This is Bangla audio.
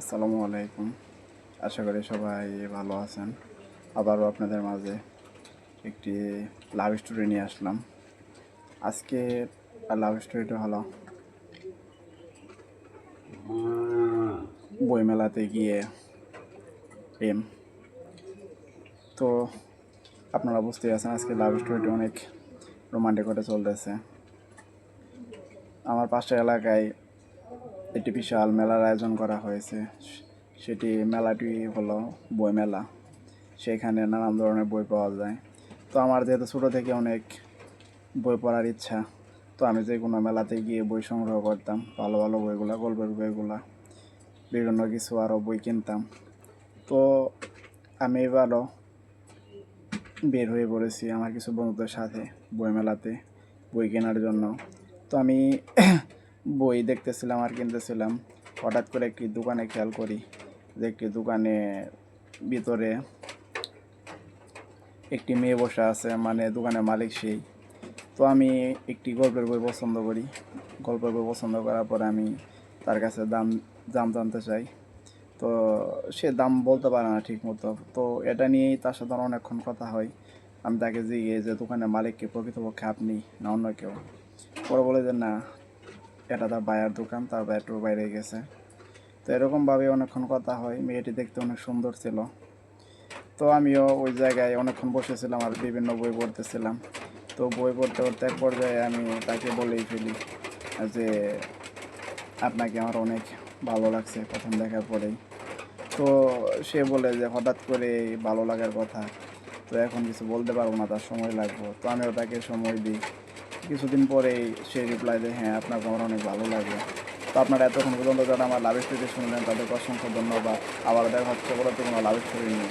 আসসালামু আলাইকুম। আশা করি সবাই ভালো আছেন। আবারও আপনাদের মাঝে একটি লাভ স্টোরি নিয়ে আসলাম। আজকে লাভ স্টোরিটা হলো বইমেলাতে গিয়ে প্রেম। তো আপনারা বুঝতে আছেন আজকে লাভ স্টোরিটা অনেক রোমান্টিক করে চলতেছে। আমার পাশের এলাকায় একটি বিশাল মেলার আয়োজন করা হয়েছে। সেটি মেলাটি হলো বই মেলা। সেখানে নানান ধরনের বই পাওয়া যায়। তো আমার যেহেতু ছোটো থেকে অনেক বই পড়ার ইচ্ছা, তো আমি যে কোনো মেলাতে গিয়ে বই সংগ্রহ করতাম। ভালো ভালো বইগুলা, গল্পের বইগুলা, বিভিন্ন কিছু আরও বই কিনতাম। তো আমি এবারও বের হয়ে পড়েছি আমার কিছু বন্ধুদের সাথে বই মেলাতে, বই কেনার জন্য। তো আমি বই দেখতেছিলাম আর কিনতেছিলাম। হঠাৎ করে একটি দোকানে খেয়াল করি যে একটি দোকানে ভিতরে একটি মেয়ে বসে আছে মানে দোকানের মালিক সেই। তো আমি একটি গল্পের বই পছন্দ করি। গল্পের বই পছন্দ করার পরে আমি তার কাছে দাম দাম জানতে চাই। তো সে দাম বলতে পারে না ঠিক মতো তো এটা নিয়েই তার সাথে অনেকক্ষণ কথা হয়। আমি তাকে জিজ্ঞেস যে দোকানের মালিককে প্রকৃতপক্ষে আপনি না অন্য কেউ? পরে বলে যে না এটা তার বায়ার দোকান, তার একটু বাইরে গেছে। তো এরকমভাবে অনেকক্ষণ কথা হয়, মেয়েটি দেখতে অনেক সুন্দর ছিল। তো আমিও ওই জায়গায় অনেকক্ষণ বসেছিলাম আর বিভিন্ন বই পড়তেছিলাম। তো বই পড়তে পড়তে এক পর্যায়ে আমি তাকে বলেই ফেলি যে, আপনাকে আমার অনেক ভালো লাগছে প্রথম দেখার পরেই। তো সে বলে যে, হঠাৎ করে ভালো লাগার কথা। তো এখন কিছু বলতে পারব না, তার সময় লাগবে। তো আমিও তাকে সময় দিই। কিছুদিন পরে সে রিপ্লাই দেয় হ্যাঁ আপনার আমার অনেক ভালো লাগে। তো আপনারা এতক্ষণ পর্যন্ত যারা আমার লাভ স্টোরি শুনলেন, তাদেরকে অসংখ্য ধন্যবাদ। আবার দেখা হচ্ছে বলে তো কোনো লাভ স্টোরি নেই